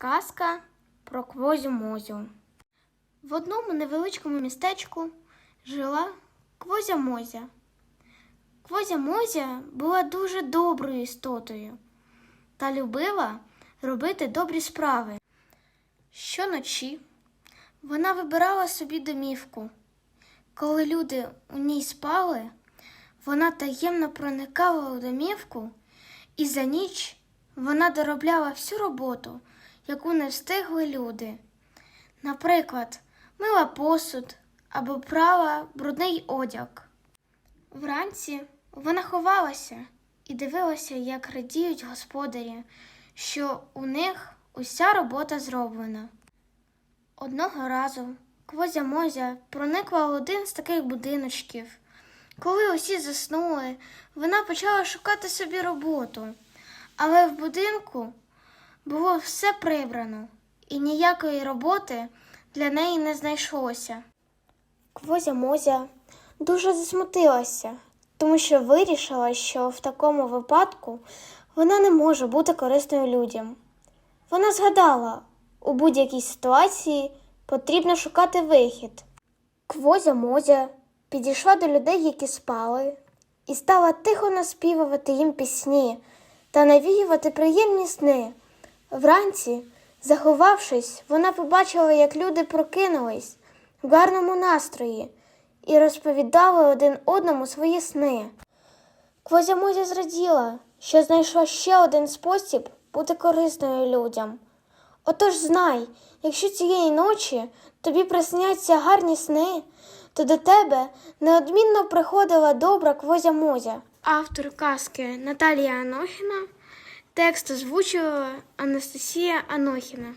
Сказка про Квозю Мозю. В одному невеличкому містечку жила Квозя Мозя. Квозя Мозя була дуже доброю істотою та любила робити добрі справи. Щоночі вона вибирала собі домівку. Коли люди у ній спали, вона таємно проникала у домівку, і за ніч вона доробляла всю роботу, яку не встигли люди. Наприклад, мила посуд або прала брудний одяг. Вранці вона ховалася і дивилася, як радіють господарі, що у них уся робота зроблена. Одного разу Квозя Мозя проникла в один з таких будиночків. Коли усі заснули, вона почала шукати собі роботу, але в будинку було все прибрано, і ніякої роботи для неї не знайшлося. Квозя Мозя дуже засмутилася, тому що вирішила, що в такому випадку вона не може бути корисною людям. Вона згадала, у будь-якій ситуації потрібно шукати вихід. Квозя Мозя підійшла до людей, які спали, і стала тихо наспівувати їм пісні та навіювати приємні сни. Вранці, заховавшись, вона побачила, як люди прокинулись в гарному настрої і розповідали один одному свої сни. Квозя Мозя зраділа, що знайшла ще один спосіб бути корисною людям. Отож знай, якщо цієї ночі тобі присняться гарні сни, то до тебе неодмінно приходила добра Квозя Мозя. Автор казки Наталія Анохіна, текст озвучувала Анастасія Анохіна.